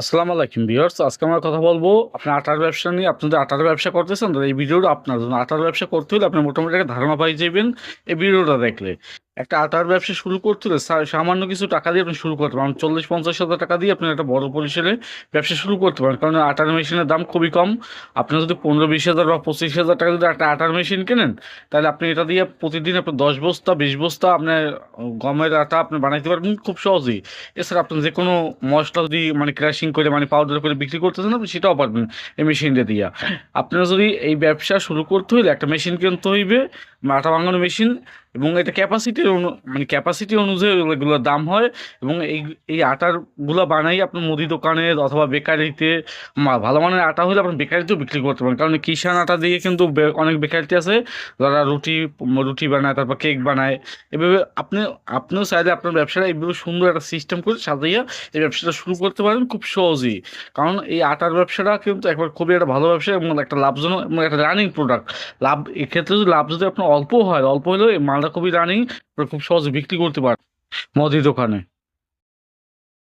আসসালামু আলাইকুম ভিউয়ার্স, আজকে আমরা কথা বলব আপনি আটার ব্যবসা নিয়ে। আপনাদের আটার ব্যবসা করতেছেন এই ভিডিওটা আপনার জন্য। আটার ব্যবসা করতে হলে আপনি মোটামুটি একটা ধারণা পাই যাবেন এই ভিডিওটা দেখলে। একটা আটার ব্যবসা শুরু করতে হলে সামান্য কিছু টাকা দিয়ে আপনি শুরু করতে পারেন। চল্লিশ, পঞ্চাশ হাজার টাকা দিয়ে আপনি একটা বড় পরিসরে ব্যবসা শুরু করতে পারেন। কারণ আটার মেশিনের দাম খুবই কম। আপনি যদি পনেরো, বিশ হাজার বা পঁচিশ হাজার টাকা যদি একটা আটার মেশিন কেনেন, তাহলে আপনি এটা দিয়ে প্রতিদিন আপনি দশ বস্তা, বিশ বস্তা আপনার গমের আটা আপনি বানাইতে পারবেন খুব সহজেই। এছাড়া আপনি যে কোনো মশলা যদি মানে ক্র্যাশিং করে মানে পাউডার করে বিক্রি করতেছেন আপনি সেটাও পারবেন এই মেশিনটা দিয়া। আপনার যদি এই ব্যবসা শুরু করতে হইলে একটা মেশিন কিনতে হইবে আটা ভাঙানো মেশিন এবং এটা ক্যাপাসিটির অনু মানে ক্যাপাসিটি অনুযায়ী এগুলোর দাম হয় এবং এই এই আটারগুলো বানাই আপনার মুদি দোকানে অথবা বেকারিতে ভালো মানের আটা হলে আপনি বেকারিতেও বিক্রি করতে পারেন। কারণ কিষান আটা দিয়ে কিন্তু অনেক বেকারিতে আছে। যারা রুটি রুটি বানায়, তারপর কেক বানায়। এভাবে আপনি, আপনিও চাইলে আপনার ব্যবসাটা এইভাবে সুন্দর একটা সিস্টেম করে সাজাইয়া এই ব্যবসাটা শুরু করতে পারেন খুব সহজেই। কারণ এই আটার ব্যবসাটা কিন্তু একবার খুবই একটা ভালো ব্যবসা এবং একটা লাভজনক এবং একটা রানিং প্রোডাক্ট লাভ, এক্ষেত্রে যদি লাভ যদি আপনার অল্প হয়, অল্প হলেও এই খুবই রানিং খুব সহজে বিক্রি করতে পারেন মদি দোকানে।